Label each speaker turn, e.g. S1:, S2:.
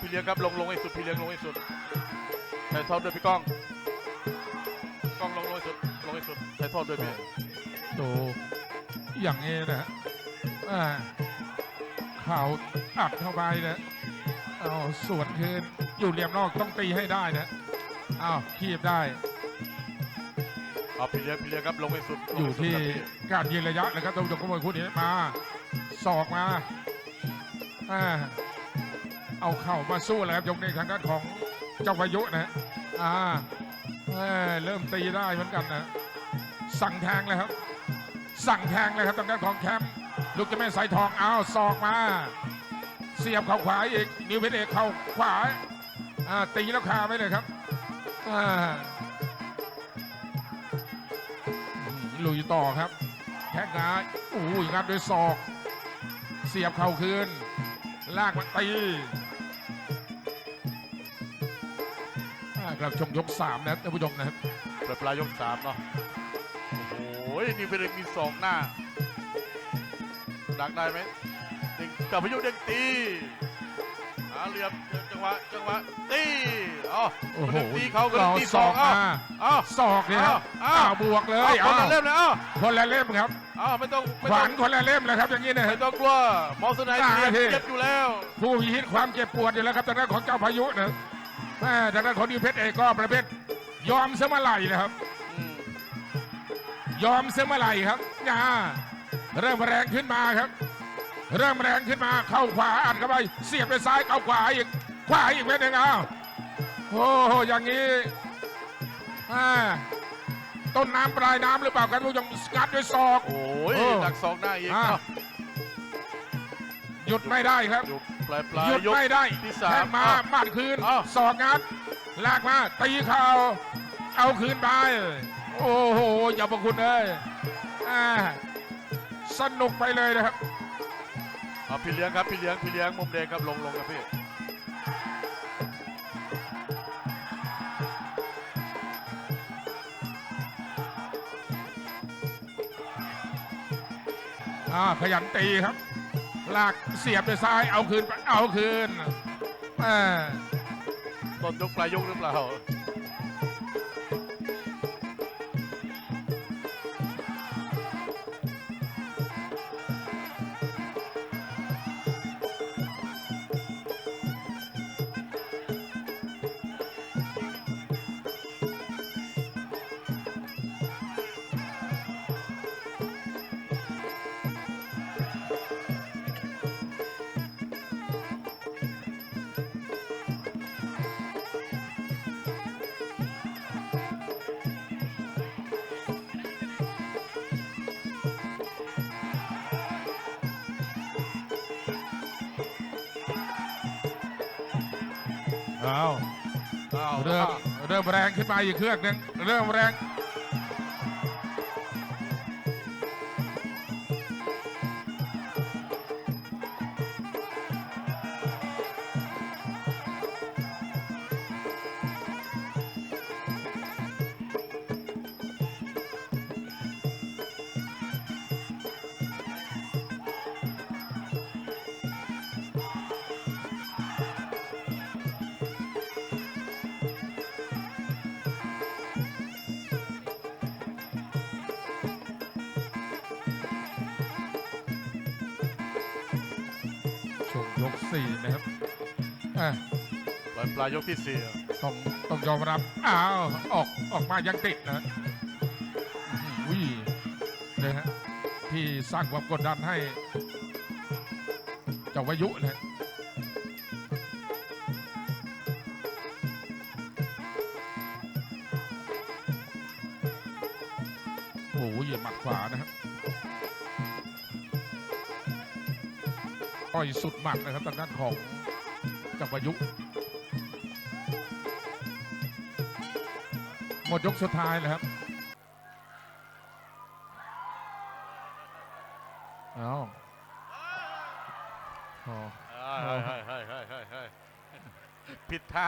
S1: พี่เลี้ยงครับลงลงให้สุดพี่เลี้ยงลงให้สุดใส่ทอดด้วยพี่ก้องก้องลงลงให้สุดลงให้สุดใส่ทอดด้วยพี่
S2: ดูอย่างนี้นะอ่าข่าวอัดเข้าไปนะเอาสวนคืนอยู่เหลี่ยมนอกต้องตีให้ได้นะอ้าวคีบได้
S1: เอาพี่เลี้ยงพี่เลี้ยงครับลงให้สุดล
S2: องยู่
S1: ให้สุด
S2: ที่
S1: ครับพี่
S2: การยืนระยะนะครับท่านผู้ชมขโมยคู่นี้มาศอกมาอ่า เอาเข่ามาสู้แล้วครับยกนี้ทางด้านของเจ้าพายุนะอ่าเริ่มตีได้เหมือนกันนะ สั่งแทงเลยครับ สั่งแทงเลยครับทางด้านของแคมป์ลูกจะแม่สายทองเอาศอกมา เสียบเข่าขวาอีกนิวเพชรเอกเข่าขวาอ่าตีแล้วคาไว้เลยครับอ่าลุยต่อครับแข้งขาโอ้ยงัดด้วยศอก เสียบเข่าคืน ลากมาตี อ่ากลับชมยกสามนะครับท่านผู้ชมนะครับ
S1: เปิดปลายยกสามเนาะโอ้โหนี่เป็นมีสองหน้าดักได้ไหมเด้งกับพายุเด้งตีหาเหลี่ยมจังหวะจังหวะตีเอ๋อ
S2: โอ้โห
S1: ตีเขาก็
S2: เรา
S1: ตี
S2: ศ
S1: สอ
S2: องก
S1: เอ้า
S2: มา
S1: เอ้า
S2: ศอกเนี่ยครับ
S1: อ้าว
S2: อ้าวบวกเลย
S1: เอาคนละ
S2: อ้าว
S1: เล่มเลยเอ้า
S2: คนละเล่มครับ
S1: เอ้าไม่ต้องไม่
S2: ข
S1: ต้
S2: วา
S1: อง
S2: นคนละเล่มเลยครับอย่างนี้นะ
S1: ไม่ต้องกลัวมอสไน
S2: อ่า
S1: เจ็บ
S2: ที่
S1: เจ็บอยู่แล้ว
S2: ผู้พิชิตความเจ็บปวดอยู่แล้วครับทางด้านของเจ้าพายุนะ แม่ทางด้านของนิวเพชรเอกก็ประเภทยอมเสยเมื่อไหร่นะครับ
S1: อืม
S2: ยอมเสยเมื่อไหร่ครับงาเริ่มแรงขึ้นมาครับ เริ่มแรงขึ้นมาเข้าขวาอัดเข้าไป เสียบไปซ้ายเข้าขวาอีกขวาอีกเม็ดหนึ่งอ้าวโอ้โหอย่างนี้อ่าต้นน้ำปลายน้ำหรือเปล่าครับผู้ชมงัดด้วยศอก
S1: โอ้ย
S2: โอ้
S1: ดักสองหน้าอีก
S2: อ่า
S1: เอ้า
S2: หยุดไม่ได้ครับ
S1: อยู่ ปลายปลาย
S2: หยุด
S1: ยก
S2: ไม่ได้
S1: ที่สาม
S2: แข้งมา
S1: อ้าว
S2: บาดคืน
S1: อ้าว
S2: ศอกงัดลากมาตีเข่าเอาคืนไป โอ้โหอย่าประคุณเลยอ่าสนุกไปเลยนะครับ
S1: เอาพี่เลี้ยงครับพี่เลี้ยงพี่เลี้ยงมุมแดงครับลงลงครับพี่
S2: อ่าขยันตีครับ ลากเสียบไปซ้ายเอาคืนไปเอาคืนอ่า
S1: ต้นยกปลายยกหรือเปล่า
S2: อา
S1: อ้าว
S2: เริ่มเริ่มแรงขึ้นมาอีกเครื่องหนึงเริ่มแรง ชมยกสี่นะครับอะ
S1: ปลายปลายยกที่สี่
S2: ต้องต้องยอมรับ อ้าว ออกออกมายังติดนะอุ้ยเลยฮะที่สร้างความกดดันให้ เจ้าวายุนะ โอ้โหเหยียบหมัดขวานะครับ ต่อยสุดหมัดนะครับทางด้านของเจ้าวายุหมดยกสุดท้ายแล้วครับเอาอ๋อ
S1: เฮ้ยเฮ้ยเฮ้ยเฮ้ยเฮ้ยเฮ้ยผิดท่า